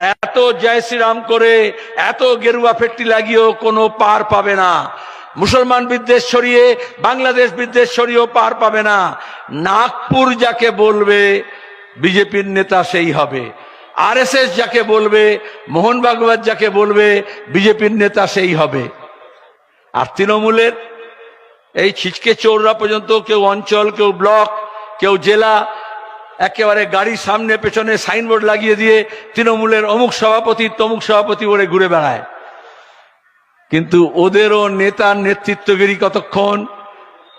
এত জয় শ্রীরাম করে, এত গেরুয়া ফেটটি লাগিয়েও কোনো পার পাবে না। মুসলমান বিদ্বেষ ছড়িয়ে, বাংলাদেশ বিদ্বেষ ছড়িয়েও পার পাবে না। নাগপুর যাকে বলবে, বিজেপির নেতা সেই হবে। আরএসএস যাকে বলবে, মোহন ভাগবত যাকে বলবে, বিজেপির নেতা সেই হবে। আর তৃণমূলের এই ছিচকে চৌরা পর্যন্ত, কেউ অঞ্চল, কেউ ব্লক, কেউ জেলা একেবারে গাড়ির সামনে, পেছনে সাইনবোর্ড লাগিয়ে দিয়ে তৃণমূলের অমুক সভাপতি, তমুক সভাপতি বলে ঘুরে বেড়ায়। কিন্তু ওদেরও নেতার নেতৃত্বগিরি কতক্ষণ?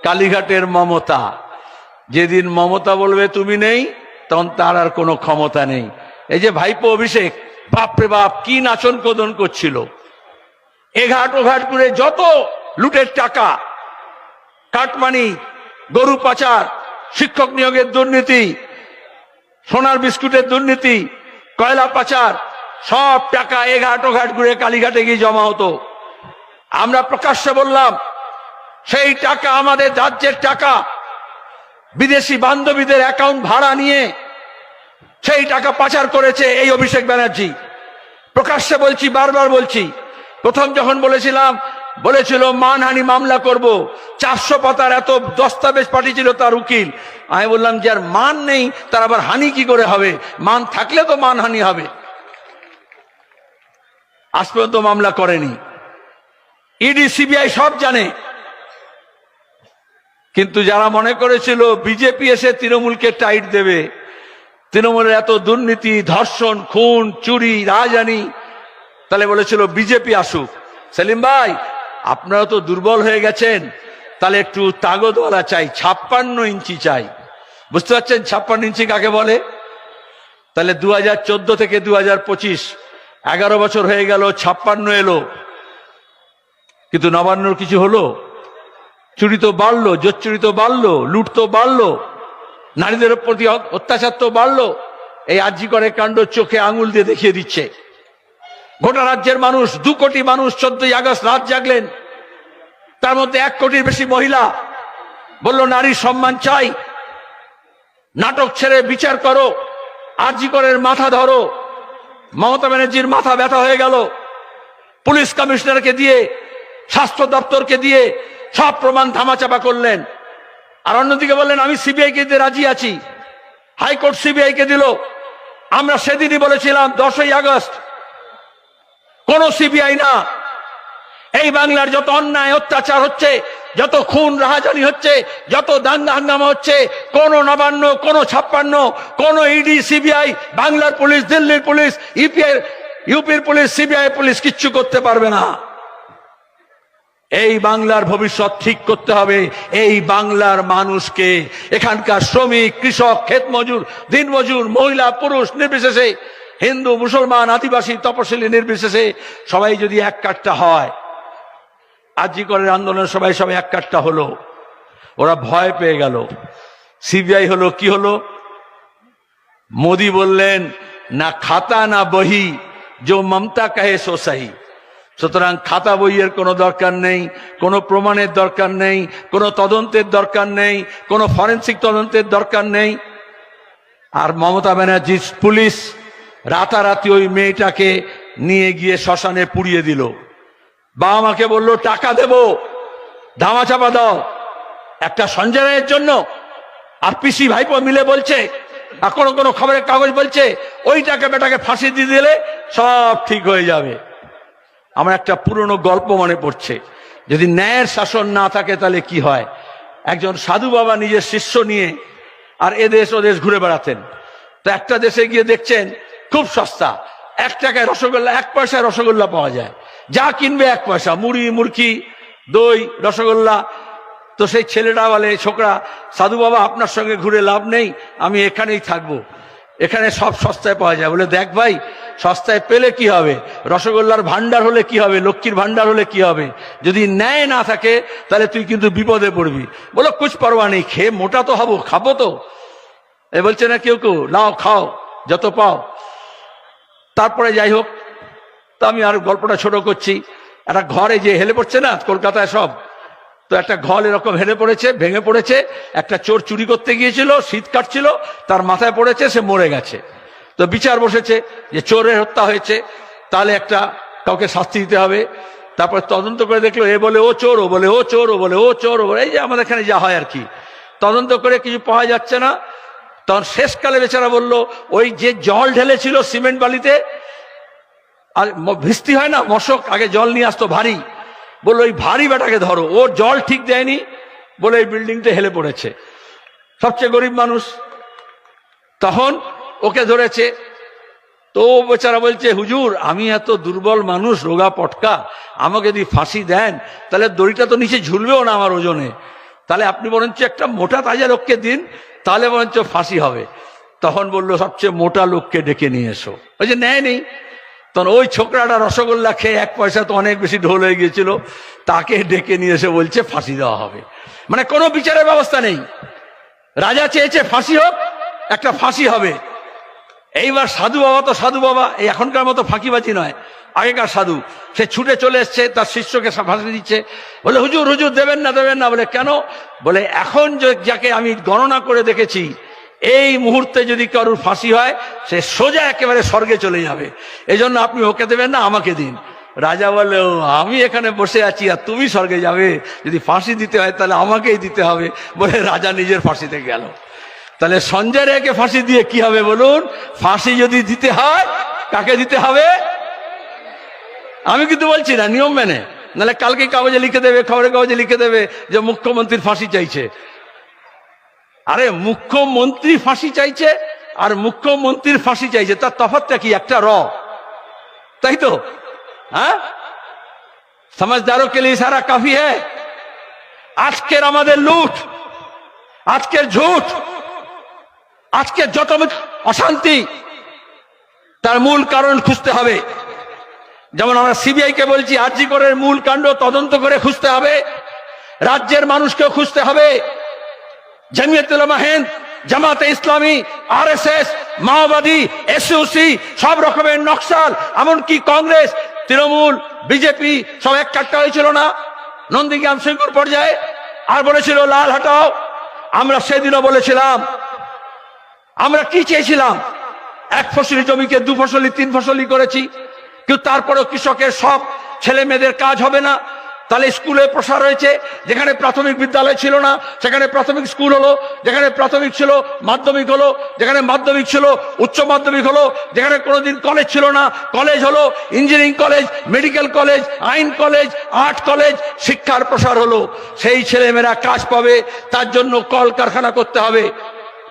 কালীঘাটের মমতা। যেদিন মমতা বলবে, তুমি নেই, তখন তার আর কোনো ক্ষমতা নেই। এই যে ভাইপো অভিষেক, বাপরে বাপ, কি নাচন কদন করছিল। এঘাট ওঘাট করে যত লুটের টাকা, কাটমানি, গরু পাচার, শিক্ষক নিয়োগের দুর্নীতি সোনার বিস্কুটের দুর্নীতি, কয়লা পাচার, সব টাকা এঘাট ওঘাট ঘুরে কালীঘাটে গিয়ে জমা হতো। আমরা প্রকাশ্যে বললাম, সেই টাকা আমাদের রাজ্যের টাকা, বিদেশি বান্ধবীদের অ্যাকাউন্ট ভাড়া নিয়ে সেই টাকা পাচার করেছে এই অভিষেক ব্যানার্জি। প্রকাশ্যে বলছি, বারবার বলছি। প্রথম যখন বলেছিলাম বলেছিল, মানহানি মামলা করব। চারশো পাতার এত দস্তাবেজ পাঠিয়েছিল তার উকিল। আমি বললাম যে, আর মান নেই, তার আবার হানি কি করে হবে? মান থাকলে তো মানহানি হবে। আজ পর্যন্ত মামলা করেনি। ইডি, সিবিআই সব জানে। কিন্তু যারা মনে করেছিল, বিজেপি এসে তৃণমূলকে টাইট দেবে, তৃণমূলের এত দুর্নীতি, ধর্ষণ, খুন, চুরি রাজধানী তাহলে বলেছিল, বিজেপি আসুক। সেলিম ভাই আপনারা তো দুর্বল হয়ে গেছেন। তাহলে একটু তাগদওয়ালা চাই, ছাপ্পান্ন ইঞ্চি চাই। বুঝতে পারছেন ছাপ্পান্ন ইঞ্চি কাকে বলে? তাহলে দু হাজার চোদ্দ থেকে দু হাজার পঁচিশ, এগারো বছর হয়ে গেল, ছাপ্পান্ন এলো। কিন্তু নবান্নর কিছু হলো? চুরি তো বাড়লো, জোচ্চুরি তো বাড়লো, লুট তো বাড়লো, নারীদের প্রতি অত্যাচার তো বাড়লো। এই আর্জি করে কাণ্ড চোখে আঙুল দিয়ে দেখিয়ে দিচ্ছে। গোটা রাজ্যের মানুষ, দু কোটি মানুষ চোদ্দই আগস্ট রাত জাগলেন। তার মধ্যে এক কোটির বেশি মহিলা বলল নারীর সম্মান চাই। নাটক ছেড়ে বিচার করো। আর্জি করের মাথা ধরো। মমতা ব্যানার্জির মাথা ব্যথা হয়ে গেল। পুলিশ কমিশনারকে দিয়ে, স্বাস্থ্য দপ্তরকে দিয়ে সব প্রমাণ ধামাচাপা করলেন। আর অন্যদিকে বললেন, আমি সিবিআই কে রাজি আছি। হাইকোর্ট সিবিআই কে দিল। আমরা সেদিনই বলেছিলাম, দশই আগস্ট কোন সিবিআই না। এই বাংলার যত অন্যায়, অত্যাচার হচ্ছে, যত খুন রাহাজানি হচ্ছে, যত দাঙ্গা হাঙ্গামা হচ্ছে, কোন নবান্ন, কোন ছাপ্পান্ন, কোন ইডি সিবিআই বাংলার পুলিশ, দিল্লির পুলিশ ইপিআই ইউপির পুলিশ সিবিআই পুলিশ কিচ্ছু করতে পারবে না। এই বাংলার ভবিষ্যৎ ঠিক করতে হবে। এই বাংলার মানুষকে এখানকার শ্রমিক, কৃষক ক্ষেত মজুর দিন মজুর মহিলা, পুরুষ নির্বিশেষে, হিন্দু, মুসলমান, আদিবাসী, তপশিলি নির্বিশেষে সবাই যদি এক কাটটা হয় আজিকরের আন্দোলন সবাই সবাই এক কাটটা হলো, ওরা ভয় পেয়ে গেল। সিবিআই হলো, কি হলো? মোদি বললেন, না খাতা, না বহি, যে মমতা কাহে সো সাহি। সুতরাং খাতা বইয়ের কোনো দরকার নেই, কোনো প্রমাণের দরকার নেই, কোনো তদন্তের দরকার নেই, কোনো ফরেন্সিক তদন্তের দরকার নেই। আর মমতা ব্যানার্জির পুলিশ রাতারাতি ওই মেয়েটাকে নিয়ে গিয়ে শ্মশানে পুড়িয়ে দিল। বাবা মাকে বলল, টাকা দেব, ধামা চাপা দাও। একটা সঞ্জয় রায়ের জন্য। আর পিসি ভাইপো মিলে বলছে, আর কোনো কোনো খবরের কাগজ বলছে ওই টাকা বেটাকে ফাঁসি দিয়ে দিলে সব ঠিক হয়ে যাবে। আমার একটা পুরনো গল্প মনে পড়ছে। যদি ন্যায়ের শাসন না থাকে তাহলে কি হয়? একজন সাধু বাবা নিজের শিষ্য নিয়ে আর এদেশ ওদেশ ঘুরে বেড়াতেন। তো একটা দেশে গিয়ে দেখছেন, খুব সস্তা। এক টাকায় রসগোল্লা, এক পয়সায় রসগোল্লা পাওয়া যায়। যা কিনবে এক পয়সা, মুড়ি, মুরকি, দই, রসগোল্লা। তো সেই ছেলেটা বলে, ছোকরা, সাধু বাবা আপনার সঙ্গে ঘুরে লাভ নেই, আমি এখানেই থাকব। এখানে সব সস্তায় পাওয়া যায়। বলে, দেখ ভাই, সস্তায় পেলে কি হবে? রসগোল্লার ভান্ডার হলে কি হবে? লক্ষ্মীর ভান্ডার হলে কি হবে? যদি ন্যায় না থাকে, তাহলে তুই কিন্তু বিপদে পড়বি। বলো, কুছ পরোয়া নেই, খেয়ে মোটা তো হব, খাব তো। এ বলছে না কেউ কেউ, নাও, খাও, যত পাও। তারপরে যাই হোক, তা আমি আর গল্পটা ছোট করছি। একটা ঘরে যে হেলে পড়ছে না, কলকাতায় সব তো একটা ঘর এরকম হেলে পড়েছে, ভেঙে পড়েছে, একটা চোর চুরি করতে গিয়েছিল, শীত কাটছিল, তার মাথায় পড়েছে, সে মরে গেছে। তো বিচার বসেছে যে চোরের হত্যা হয়েছে, তাহলে একটা কাউকে শাস্তি দিতে হবে। তারপর তদন্ত করে দেখল, এ বলে ও চোর, ও বলে ও চোর, ও বলে ও চোর, ও বলে, এই যে আমাদের এখানে যা হয় আর কি। তদন্ত করে কিছু পাওয়া যাচ্ছে না। তখন শেষকালে বেচারা বলল, ওই যে জল ঢেলেছিল সিমেন্ট বালিতে, আর ভিস্তি হয় না, মশক, আগে জল নিয়ে আসতো ভারী। বলল, ওই ভারী বেটাকে ধরো। ও জল ঠিক দেয়নি বলে এই বিল্ডিংটা হেলে পড়েছে। সবচেয়ে গরিব মানুষ। তখন ওকে ধরেছে। তো ও বেচারা বলছে, হুজুর, আমি এত দুর্বল মানুষ, রোগা পটকা, আমাকে যদি ফাঁসি দেন, তাহলে দড়িটা তো নিচে ঝুলবেও না আমার ওজনে। তাহলে আপনি বরঞ্চ একটা মোটা তাজা লোককে দিন, তাহলে বরঞ্চ ফাঁসি হবে। তখন বলল, সবচেয়ে মোটা লোককে ডেকে নিয়ে এসো। ওই যে নেয় নেই। তখন ওই ছোকরাটা রসগোল্লা খেয়ে এক পয়সা তো অনেক বেশি ঢোল হয়ে গিয়েছিল, তাকে ডেকে নিয়ে এসে বলছে ফাঁসি দেওয়া হবে। মানে কোনো বিচারের ব্যবস্থা নেই। রাজা চেয়েছে ফাঁসি হোক, একটা ফাঁসি হবে। এইবার সাধু বাবা তো সাধু বাবা, এই এখনকার মতো ফাঁকিবাজি নয়, আগেকার সাধু। সে ছুটে চলে এসছে, তার শিষ্যকে ফাঁসি দিচ্ছে। বলে, হুজুর হুজুর, দেবেন না দেবেন না। বলে, কেন? বলে, এখন যে- যাকে আমি গণনা করে দেখেছি এই মুহূর্তে যদি কারুর ফাঁসি হয় সে সোজা একেবারে স্বর্গে চলে যাবে। এই জন্য আপনি ওকে দেবেন না আমাকে দিন। রাজা বলে "ও, আমি এখানে বসে আছি আর তুমি স্বর্গে যাবে। যদি ফাঁসি দিতে হয় তাহলে আমাকেই দিতে হবে। বলে রাজা নিজের ফাঁসিতে গেল। তাহলে সঞ্জয় রায়কে ফাঁসি দিয়ে কি হবে বলুন? ফাঁসি যদি দিতে হয় কাকে দিতে হবে? আমি কিন্তু বলছি না নিয়ম মেনে। নাহলে কালকে কাগজে লিখে দেবে খবরের কাগজে লিখে দেবে যে মুখ্যমন্ত্রীর ফাঁসি চাইছে। আরে মুখ্যমন্ত্রী ফাঁসি চাইছে আর মুখ্যমন্ত্রীর ফাঁসি চাইছে, তার তফাতটা কি? একটা র। তাই তো? হ্যাঁ? সমাজদারও কে সারা কাফি হ্যাঁ আজকের আমাদের লুট, আজকের ঝুট আজকে যত অশান্তি, তার মূল কারণ খুঁজতে হবে। যেমন আমরা সিবিআই কে বলছি, আরজি করে মূল কাণ্ড তদন্ত করে খুঁজতে হবে, রাজ্যের মানুষকে খুঁজতে হবে। জামাতে ইসলামী, আরএসএস, মাওবাদী এসইউসি সব রকমের নকশাল, এমনকি কংগ্রেস, তৃণমূল, বিজেপি, সব এক কাট্টা হয়েছিল না। নন্দীগ্রাম সিঙ্গুর পর্যায়ে, আর বলেছিল, লাল হাটাও। আমরা সেদিনও বলেছিলাম, আমরা কি চেয়েছিলাম? এক ফসলি জমিকে, দু ফসলি, তিন ফসলি করেছি, কিন্তু তারপরেও কৃষকের সব ছেলে মেয়েদের কাজ হবে না। তাহলে স্কুলে প্রসার হয়েছে, যেখানে প্রাথমিক বিদ্যালয় ছিল না, সেখানে প্রাথমিক স্কুল হলো, যেখানে প্রাথমিক ছিল মাধ্যমিক হলো, যেখানে মাধ্যমিক ছিল উচ্চ মাধ্যমিক হলো, যেখানে কোনোদিন কলেজ ছিল না। কলেজ হলো ইঞ্জিনিয়ারিং কলেজ, মেডিকেল কলেজ, আইন কলেজ, আর্ট কলেজ, শিক্ষার প্রসার হলো। সেই ছেলেমেয়েরা কাজ পাবে, তার জন্য কলকারখানা করতে হবে।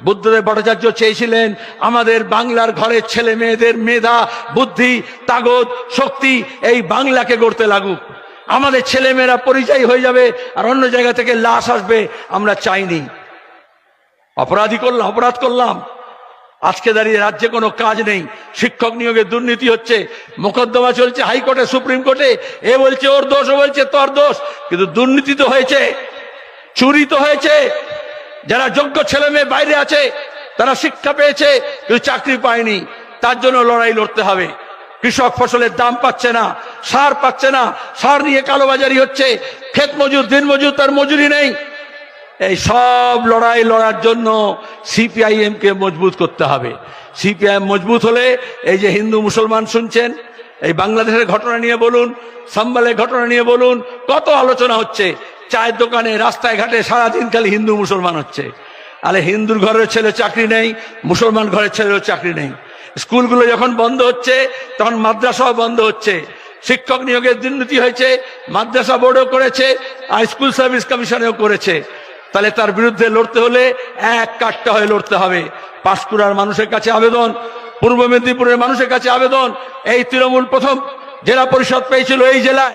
বুদ্ধদেব ভট্টাচার্য চেয়েছিলেন, আমাদের বাংলার ঘরের ছেলে মেয়েদের মেধা, বুদ্ধি তাগদ শক্তি এই বাংলাকে গড়তে লাগুক। আমাদের ছেলেমেয়েরা পরিচয় হয়ে যাবে আর অন্য জায়গা থেকে লাশ আসবে, আমরা চাইনি। অপরাধী করলাম, অপরাধ করলাম। আজকে দাঁড়িয়ে রাজ্যে কোনো কাজ নেই। শিক্ষক নিয়োগে দুর্নীতি হচ্ছে, মোকদ্দমা চলছে হাইকোর্টে, সুপ্রিম কোর্টে। এ বলছে ওর দোষ, ও বলছে তোর দোষ। কিন্তু দুর্নীতি তো হয়েছে, চুরি তো হয়েছে। যারা যোগ্য ছেলে মেয়ে বাইরে আছে, তারা শিক্ষা পেয়েছে, কিন্তু চাকরি পায়নি। তার জন্য লড়াই লড়তে হবে। কৃষক ফসলের দাম পাচ্ছে না। সার পাচ্ছে না, সার নিয়ে কালোবাজারি হচ্ছে। ক্ষেত মজুর, দিন মজুর, তার মজুরি নেই। এই সব লড়াই লড়ার জন্য সিপিআইএম কে মজবুত করতে হবে। সিপিআইএম মজবুত হলে এই যে হিন্দু মুসলমান শুনছেন, এই বাংলাদেশের ঘটনা নিয়ে বলুন, সাম্বালের ঘটনা নিয়ে বলুন, কত আলোচনা হচ্ছে। চায়ের দোকানে রাস্তায় ঘাটে সারাদিন খালি হিন্দু মুসলমান হচ্ছে। আরে হিন্দুর ঘরের ছেলে চাকরি নেই, মুসলমান ঘরের ছেলেও চাকরি নেই। স্কুলগুলো যখন বন্ধ হচ্ছে, তখন মাদ্রাসাও বন্ধ হচ্ছে। শিক্ষক নিয়োগের দুর্নীতি হয়েছে, মাদ্রাসা বোর্ডও করেছে, আর স্কুল সার্ভিস কমিশনেও করেছে। তাহলে তার বিরুদ্ধে লড়তে হলে এক কাঠটা হয়ে লড়তে হবে। পাঁশকুড়ার মানুষের কাছে আবেদন, পূর্ব মেদিনীপুরের মানুষের কাছে আবেদন, এই তৃণমূল প্রথম জেলা পরিষদ পেয়েছিল এই জেলায়।